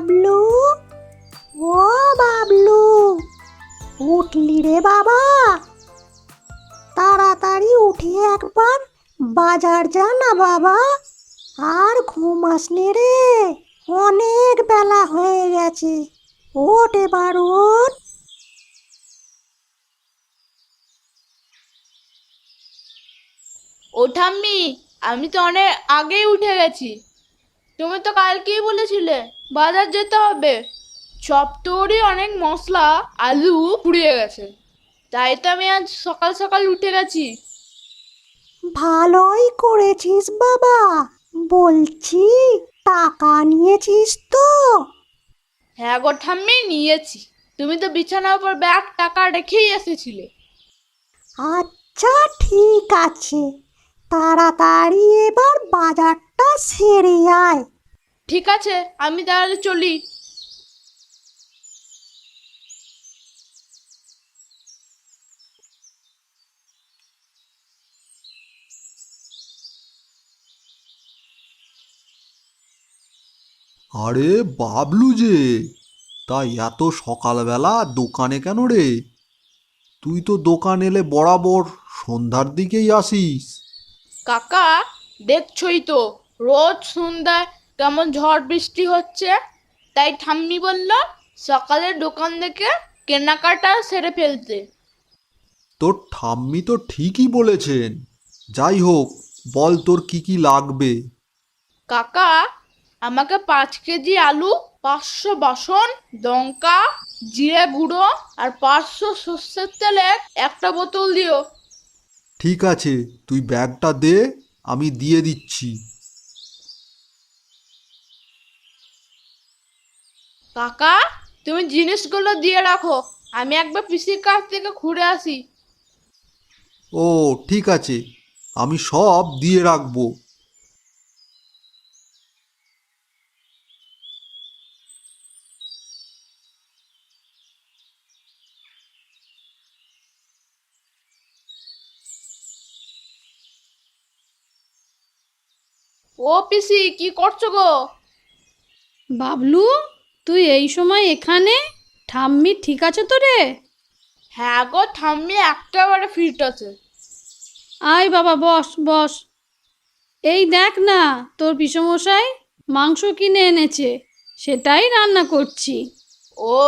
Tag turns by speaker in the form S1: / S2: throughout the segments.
S1: বাবলু? ও বাবলু, উঠলি রে বাবা। তাড়াতাড়ি উঠে একবার বাজার যা না বাবা, আর ঘুম আসলে রে। অনেক বেলা হয়ে গেছে। ওঠ এবার, ওঠ।
S2: ও ঠাম্মি, আমি তো অনেক আগেই উঠে গেছি। তুমি তো কালকেই বলেছিলে বাজার যেতে হবে। চপটরি অনেক মশলা আলু পুড়িয়ে গেছে। তাই তো আমি আজ সকাল সকাল উঠে গেছি।
S1: ভালোই করেছিস বাবা। বলছি টাকা নিয়েছিস তো?
S2: হ্যাঁ গো ঠাম্মি নিয়েছি। তুমি তো বিছানার উপর ব্যাগ টাকা রেখেই এসেছিলে।
S1: আচ্ছা ঠিক আছে। তাড়াতাড়ি এবার বাজারটা সেরে আয়।
S2: ঠিক আছে আমি তাহলে চলি।
S3: আরে বাবলু যে তা এত সকালবেলা দোকানে কেন রে? তুই তো দোকান এলে বরাবর সন্ধ্যার দিকেই আসিস।
S2: কাকা দেখছই তো রোজ সন্ধ্যায় কেমন ঝড় বৃষ্টি হচ্ছে? তাই ঠাম্মি বলল সকালে দোকান থেকে কেনাকাটা সেরে ফেলতে।
S3: তোর ঠাম্মি তো ঠিকই বলেছেন। যাই হোক বল তোর কি কি লাগবে।
S2: কাকা আমাকে পাঁচ কেজি আলু পাঁচশো বাসন লঙ্কা জিরে গুঁড়ো আর পাঁচশো সর্ষের তেলের একটা বোতল দিও।
S3: ঠিক আছে তুই ব্যাগটা দে আমি দিয়ে দিচ্ছি।
S2: কাকা তুমি জিনিসগুলো দিয়ে রাখো আমি একবার পিসির কাছ থেকে ঘুরে আসি।
S3: ও ঠিক আছে আমি সব দিয়ে রাখব।
S2: ও পিসি কি করছ গো?
S4: বাবলু তুই এই সময় এখানে? ঠাম্মি ঠিক আছে তো রে?
S2: হ্যাঁ গো ঠাম্মি একেবারে ফিট আছে।
S4: আয় বাবা বস বস। এই দেখ না তোর পিসমশাই মাংস কিনে এনেছে সেটাই রান্না করছি।
S2: ও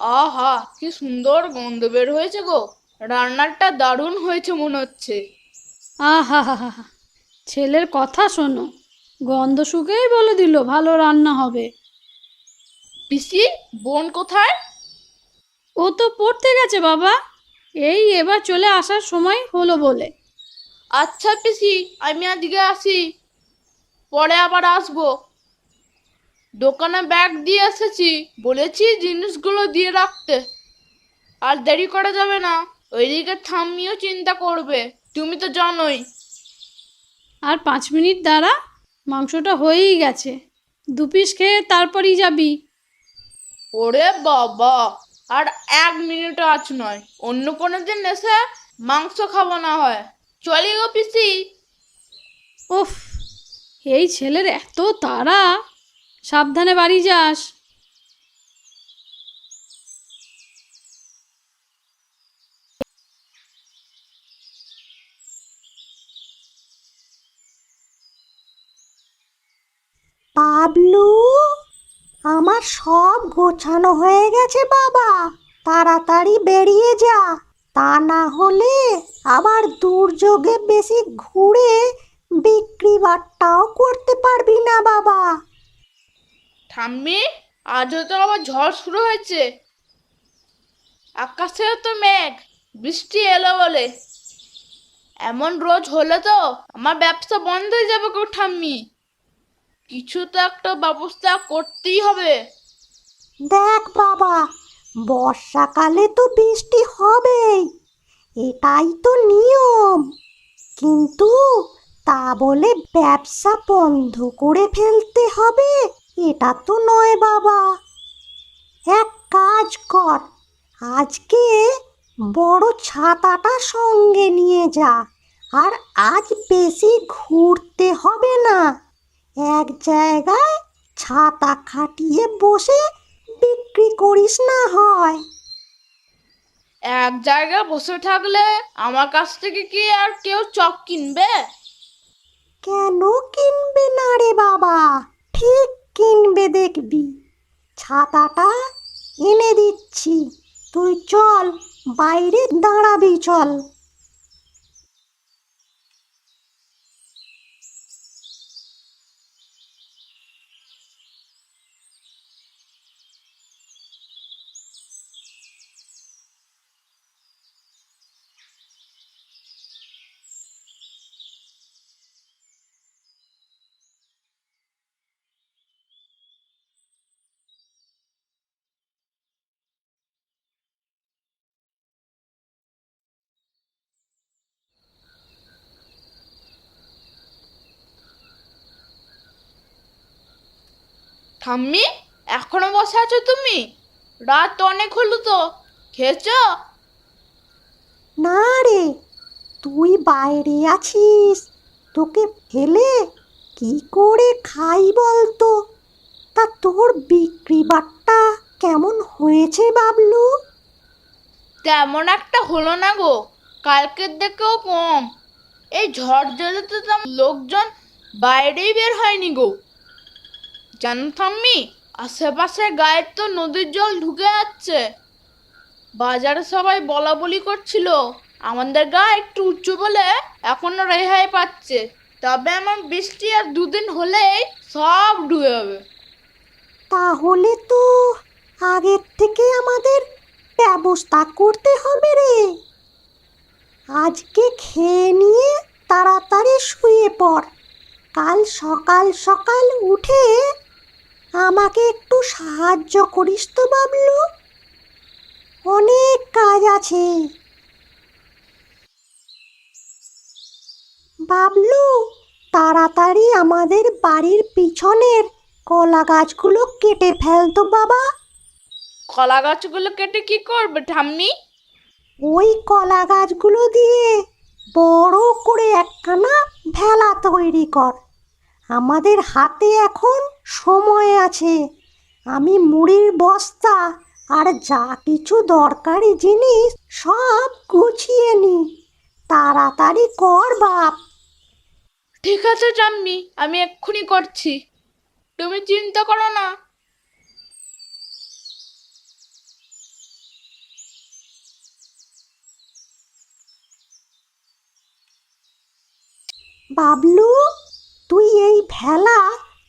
S2: আহা কি সুন্দর গন্ধ বের হয়েছে গো। রান্নাটা দারুণ হয়েছে মনে হচ্ছে।
S4: আহা হা হা হা ছেলের কথা শোনো। গন্ধ শুকেই বলে দিল ভালো রান্না হবে।
S2: পিসি বোন কোথায়?
S4: ও তো পড়তে গেছে বাবা। এই এবার চলে আসার সময় হলো বলে।
S2: আচ্ছা পিসি আমি আজকে আসি। পরে আবার আসব। দোকানে ব্যাগ দিয়ে এসেছি। বলেছি জিনিসগুলো দিয়ে রাখতে। আর দেরি করা যাবে না। ওইদিকে ঠাম্মিও চিন্তা করবে। তুমি তো জানোই।
S4: আর পাঁচ মিনিট দ্বারা মাংসটা হয়েই গেছে। দু পিস খেয়ে তারপরই যাবি।
S2: ওরে বাবা আর এক মিনিট আজ নয়। অন্য কোনো দিন এসে মাংস খাব না হয়। চলি গো পিসি।
S4: ওফ এই ছেলের এত তাড়া। সাবধানে বাড়ি যাস।
S1: বাবলু আমার সব গোছানো হয়ে গেছে বাবা। তাড়াতাড়ি বেরিয়ে যা। তা না হলে আবার দুর্যোগে বেশি ঘুরে বিক্রি বাট্টাও করতে পারবি না বাবা।
S2: ঠাম্মি, আজও তো আবার ঝড় শুরু হয়েছে। আকাশে তো মেঘ, বৃষ্টি এলো বলে। এমন রোজ হলে তো আমার ব্যবসা বন্ধ হয়ে যাবে গো ঠাম্মি। কিছু তো একটা ব্যবস্থা করতেই হবে।
S1: দেখ বাবা, বর্ষাকালে তো বৃষ্টি হবেই, এটাই তো নিয়ম। কিন্তু তা বলে ব্যবসা বন্ধ করে ফেলতে হবে, এটা তো নয় বাবা। এক কাজ কর, আজকে বড় ছাতাটা সঙ্গে নিয়ে যা, আর আজ বেশি ঘুরতে হবে না। এক জায়গায় ছাতা খাটিয়ে বসে বিক্রি করিস না হয়।
S2: এক জায়গায় বসে থাকলে আমার কাছ থেকে কি আর কেউ চক কিনবে?
S1: কেন কিনবে না রে বাবা? ঠিক কিনবে দেখবি। ছাতাটা এনে দিচ্ছি। তুই চল বাইরে দাঁড়াবি চল।
S2: ঠাম্মি এখনও বসে আছো তুমি? রাত তো অনেক হলো তো খেয়েছো?
S1: না রে তুই বাইরে আছিস তোকে ফেলে কি করে খাই বলতো? তা তোর বিক্রি বাট্টা কেমন হয়েছে বাবলু?
S2: তেমন একটা হলো না গো কালকের দেখেও কম। এই ঝড় জলেতে তো লোকজন বাইরেই বের হয়নি গো। জানো থাম্মি আশেপাশে গায়ের তো নদীর জল ঢুকে যাচ্ছে। বাজারে সবাই বলা বলি করছিল, আমাদের গা একটু উঁচু বলে এখনও রেহাই পাচ্ছে। তবে আমার বৃষ্টি আর দুদিন হলেই সব ডুবে যাবে।
S1: তাহলে তো আগের থেকে আমাদের ব্যবস্থা করতে হবে রে। আজকে খেয়ে নিয়ে তাড়াতাড়ি শুয়ে পড়। কাল সকাল সকাল উঠে আমাকে একটু সাহায্য করিস তো বাবলু। অনেক কাজ আছে। বাবলু তাড়াতাড়ি আমাদের বাড়ির পিছনের কলা গাছগুলো কেটে ফেলতো বাবা।
S2: কলা গাছগুলো কেটে কি করবে ঠাম্মি?
S1: ওই কলা গাছগুলো দিয়ে বড় করে একখানা ভেলা তৈরি কর। আমাদের হাতে এখন সময় আছে। আমি মুড়ির বস্তা আর যা কিছু দরকারি জিনিস সব গুছিয়ে নি। তাড়াতাড়ি কর বাপ।
S2: ঠিক আছে ঠাম্মি আমি এক্ষুনি করছি। তুমি চিন্তা করো না।
S1: বাবলু? তুই এই ভেলা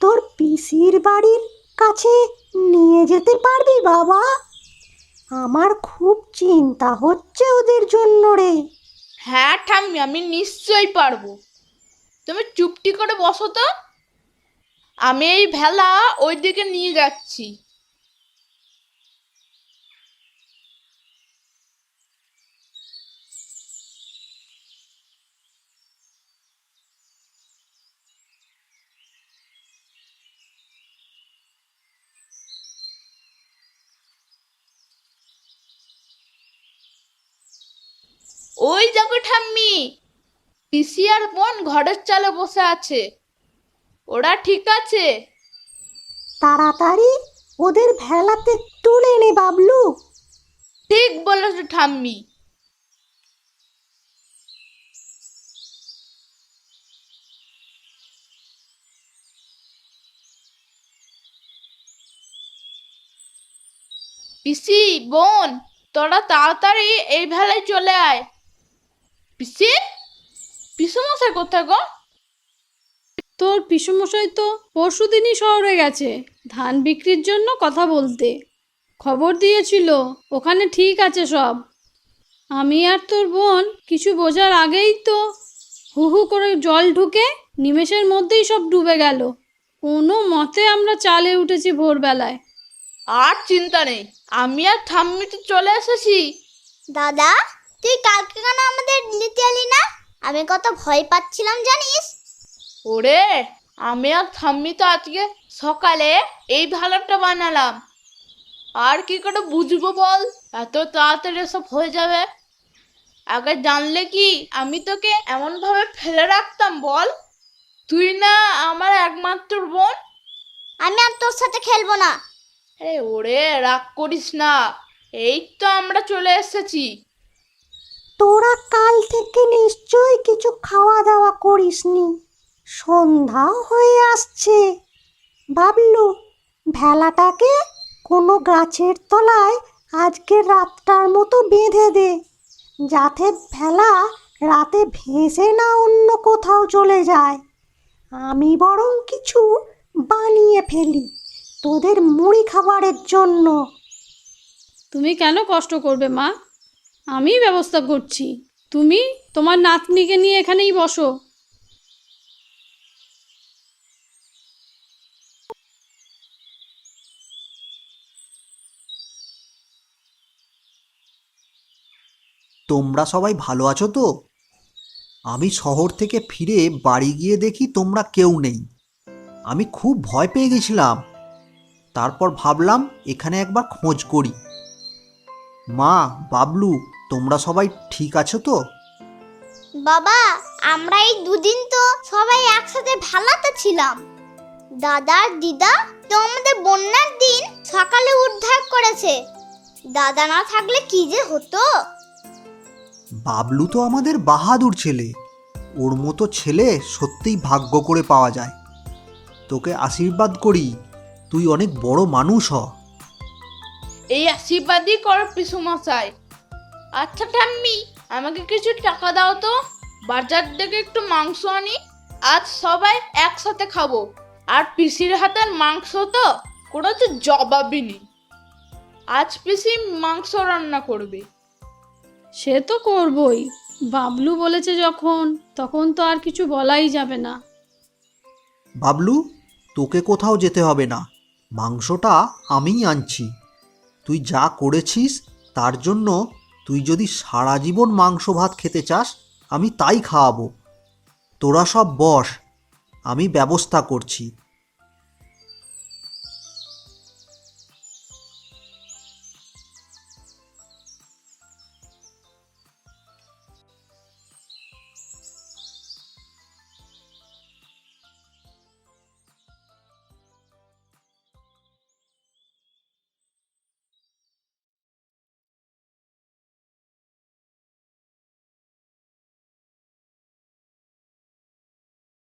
S1: তোর পিসির বাড়ির কাছে নিয়ে যেতে পারবি, বাবা? আমার খুব চিন্তা হচ্ছে ওদের জন্য রে।
S2: হ্যাঁ ঠাম্মি, আমি নিশ্চয়ই পারব। তুমি চুপটি করে বসো তো। আমি এই ভেলা ওই দিকে নিয়ে যাচ্ছি। ওই দেখো ঠাম্মি। পিসি আর বোন ঘরের চালে বসে আছে। ওরা ঠিক আছে?
S1: তাড়াতাড়ি ওদের ভেলাতে তুলে নে বাবলু।
S2: ঠিক বলেছ ঠাম্মি। পিসি বোন তোরা তাড়াতাড়ি এই ভেলায় চলে আয়। পিসি পিসু মশাই কোথায় গো?
S4: তোর পিসমশাই তো পরশু দিনই শহরে গেছে ধান বিক্রির জন্য কথা বলতে। খবর দিয়েছিল ওখানে ঠিক আছে সব। আমি আর তোর বোন কিছু বোঝার আগেই তো হু হু করে জল ঢুকে নিমেষের মধ্যেই সব ডুবে গেল। কোনো মতে আমরা চালে উঠেছি ভোরবেলায়।
S2: আর চিন্তা নেই আমি আর ঠাম্মি তো চলে এসেছি।
S5: দাদা তুই কালকে কেন আমাদের নিতে এলি না? আমি কত ভয় পাচ্ছিলাম জানিস?
S2: ওরে আমি আর থাম্মি তো আজকে সকালে এই ভালোটা বানালাম। আর কি করে বুঝব বল? এত তাড়াতাড়ি সব হয়ে যাবে। আগে জানলে কি আমি তোকে এমনভাবে ফেলে রাখতাম বল? তুই না আমার একমাত্র বোন।
S5: আমি আর তোর সাথে খেলব না।
S2: আরে ওরে রাগ করিস না। এই তো আমরা চলে এসেছি।
S1: তোরা কাল থেকে নিশ্চয়ই কিছু খাওয়া দাওয়া করিসনি। সন্ধ্যাও হয়ে আসছে। বাবলু ভেলাটাকে কোনো গাছের তলায় আজকে রাতটার মতো বেঁধে দে, যাতে ভেলা রাতে ভেসে না অন্য কোথাও চলে যায়। আমি বরং কিছু বানিয়ে ফেলি তোদের মুড়ি খাবারের জন্য।
S4: তুমি কেন কষ্ট করবে মা? আমি ব্যবস্থা করছি। তুমি তোমার নাতনিকে নিয়ে এখানেই বসো।
S3: তোমরা সবাই ভালো আছো তো? আমি শহর থেকে ফিরে বাড়ি গিয়ে দেখি তোমরা কেউ নেই। আমি খুব ভয় পেয়ে গেছিলাম। তারপর ভাবলাম এখানে একবার খোঁজ করি। মা, বাবলু তোমরা সবাই ঠিক আছো তো?
S5: বাবা আমরা এই দুদিন তো সবাই একসাথে ভালাতে ছিলাম। দাদা আর দিদা তো আমাদের বন্যার দিন সকালে উদ্ধার করেছে। দাদা না থাকলে কি যে হতো?
S3: বাবলু তো আমাদের বাহাদুর ছেলে। ওর মতো ছেলে সত্যিই ভাগ্য করে পাওয়া যায়। তোকে আশীর্বাদ করি তুই অনেক বড় মানুষ হ।
S2: এই আশীর্বাদই কর পিসুমশাই। আচ্ছা ঠাম্মি আমাকে কিছু টাকা দাও তো। বাজার থেকে একটু মাংস আনি। আজ সবাই একসাথে খাব। আর পিসির হাতের মাংস তো কোনো তো জবাবই নেই। আজ পিসি মাংস রান্না করবে।
S4: সে তো করবই। বাবলু বলেছে যখন তখন তো আর কিছু বলাই যাবে না।
S3: বাবলু তোকে কোথাও যেতে হবে না। মাংসটা আমিই আনছি। তুই যা করেছিস তার জন্য তুই যদি সারা জীবন মাংস ভাত খেতে চাস, আমি তাই খাওয়াবো। তোরা সব বস, আমি ব্যবস্থা করছি।